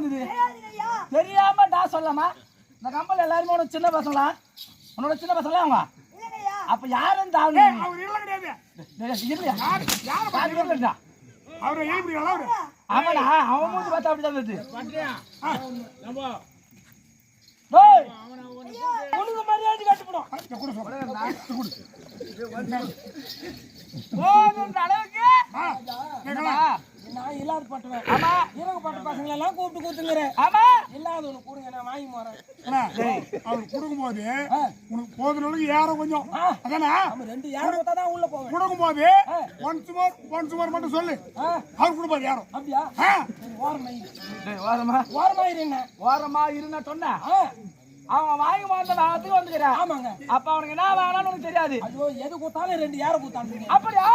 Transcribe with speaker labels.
Speaker 1: வந்தது. தெரியாம நான் சொல்லலாமா இந்த கம்பெனி எல்லாருமே உனக்கு சின்ன பசங்களா? உன்னோட சின்ன பசங்களா அவங்க? அப்ப யாரும் தாவணி
Speaker 2: அவர் இல்ல கிடையாது.
Speaker 1: இல்லையா
Speaker 2: யார் யார்
Speaker 1: பாதி பேர் இருந்தா
Speaker 2: அவரை எழுப்பிடுங்களா அவரு
Speaker 1: அவனா அவன் மூஞ்சி பார்த்தா அப்படிதான் இருந்துச்சு
Speaker 3: பண்றியா? நம்ம
Speaker 1: டேய் உனக்கு மரியாதை கட்டுப்படும் அளவுக்கு.
Speaker 4: நான் இல்லாத பட்டுவேன்
Speaker 1: ஆமா
Speaker 4: இறங்கப்பட்ட பசங்களை எல்லாம் கூப்பிட்டு கூத்துங்கிறேன்.
Speaker 1: ஆமா.
Speaker 4: இல்லாதவனு கொடுங்க நான் வாங்கி போறேன்.
Speaker 2: அண்ணா, அவர் கொடுக்கும்போது உனக்கு போதும் அளவுக்கு ஏறம் கொஞ்சம். அதானே?
Speaker 4: ரெண்டு யாரும் பார்த்தா தான் உள்ள போவேன்.
Speaker 2: கொடுக்கும்போது ஒன்ஸ் மோர் ஒன்ஸ் மோர் மட்டும் சொல்லு. அவர் கொடுப்பாரு யாரும்.
Speaker 4: அப்படியா?
Speaker 2: ஆ,
Speaker 4: ஓரமாயி
Speaker 1: டேய், ஓரமா.
Speaker 4: ஓரமாயிரு என்ன?
Speaker 1: ஓரமா இருன்னு சொன்ன
Speaker 4: ஆ,
Speaker 1: அவன் வாங்கி மாத்த நான் வந்துக்கிறேன்.
Speaker 4: ஆமாங்க.
Speaker 1: அப்ப அவனுக்கு என்ன வேணாம்னு உனக்கு தெரியாது.
Speaker 4: ஐயோ எது கொடுத்தாலும் ரெண்டு யாரை கொடுத்தாங்க
Speaker 1: அப்படியா?